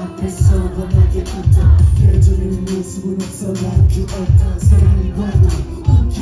앞에서 원하게 어떤 예전에는 모습은 없어 난그 어떤 사랑이 와도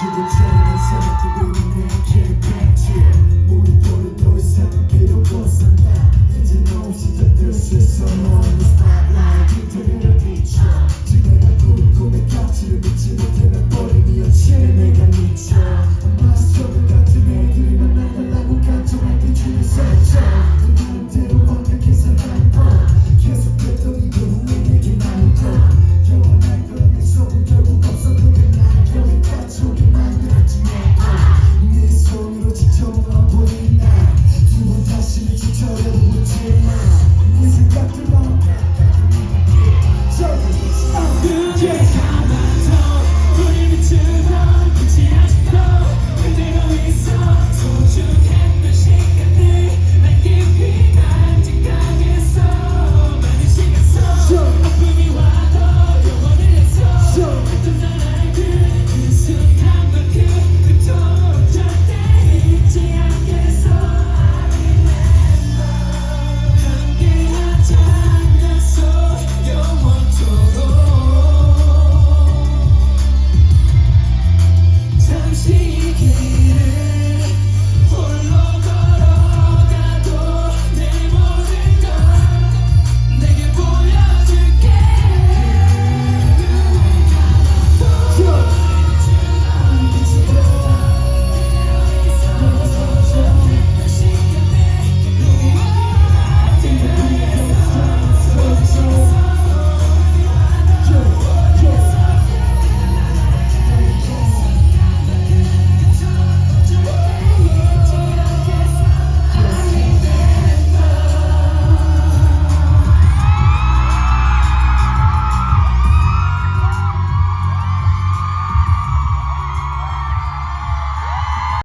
to the